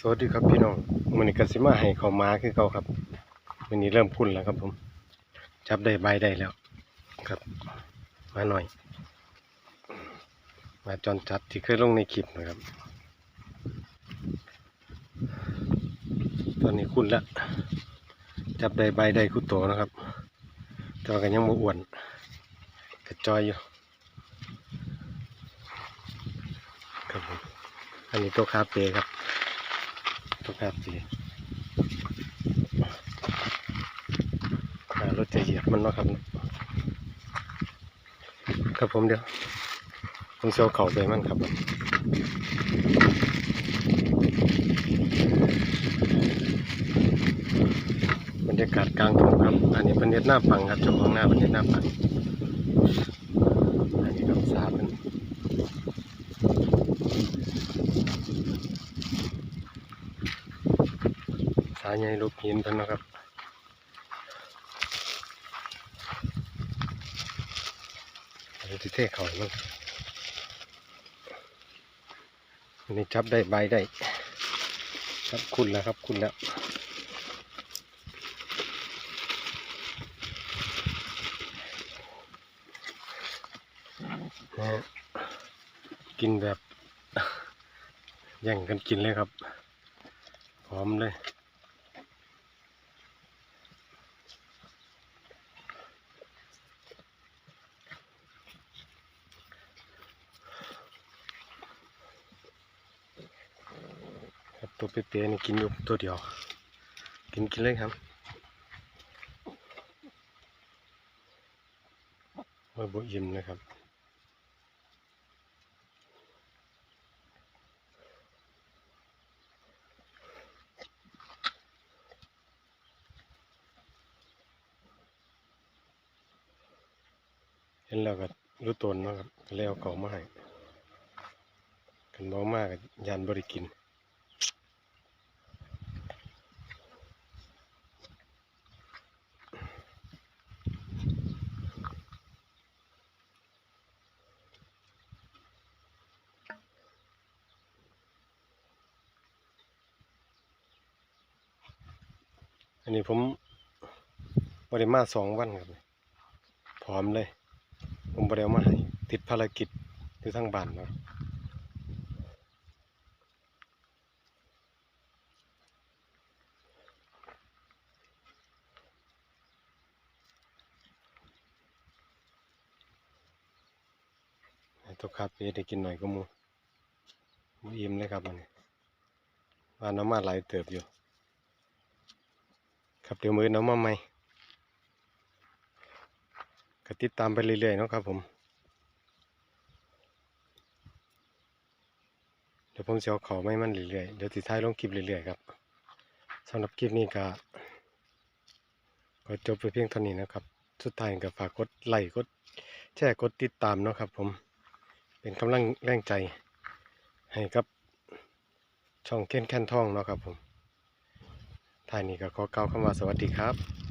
สวัสดีครับพี่น้องมันนี้กสิมาให้เขามาคือเขาครับมันนี้เริ่มคุ้นแล้วครับผม จับได้ใบได้แล้ว ครับ มาหน่อย มาจอนจัดที่เคยลงในคลิปนะครับ ตอนนี้คุ้นแล้วจับได้ใบได้คุดโตนะครับแต่ว่ากันยังบ่อ้วนกระจอยอยู่ครับผมอันนี้ตัวคาเฟ่ครับ ตัวคาเฟ่อ่ารถจะเหยียบมันเนาะครับ ครับผมเดี๋ยวผมจะเอาเข่าไปมันครับผมบรรยากาศกลางทุ่งครับ อันนี้เป็นเน็ตหน้าปังครับเจ้าของหน้าเป็นเน็ตหน้าปัง อันนี้ครับสาเป็น สายใหญ่ลูกหินเพิ่นนะครับอันที่เท่เขาเนาะอันนี้จับได้ใบได้ครับคุณแล้วครับคุณแล้วกินแบบ แย่งกันกินเลยครับหอมเลย ตัวเป๊ะๆนี่กินอยู่ตัวเดียว กินกินเลยครับไม่บุยิมนะครับเห็นแล้วก็รู้ตนนาะครับก็เลยเอาเก่ามาให้กันบ่มากกันบริกิน อันนี้ผมบริมาสองวันครับพร้อมเลย ผมบริเอามาให้ติดภารกิจอยู่ทั้งบ้านเนาะให้ตัวคาเฟ่ได้กินหน่อยก็มูมูอิ่มเลยครับมันนี้ว่าน้ำมาไหลเติบอยู่ ครับเดี๋ยวมือน้ำมาใหม่ก็ติดตามไปเรื่อยๆเนาะครับผมเดี๋ยวผมจะเอาเขาไม่มันเรื่อยๆเดี๋ยวติดท้ายลงคลิปเรื่อยๆครับสำหรับคลิปนี้ก็ก็จบไปเพียงเท่านี้นะครับ สุดท้ายก็ฝากกดไลค์กดแชร์กดติดตามเนาะครับ ผมเป็นกำลังแรงใจให้กับช่องเค้นแค้นท่องเนาะครับผม ท่านนี้ก็ขอกล่าวคำว่าสวัสดีครับ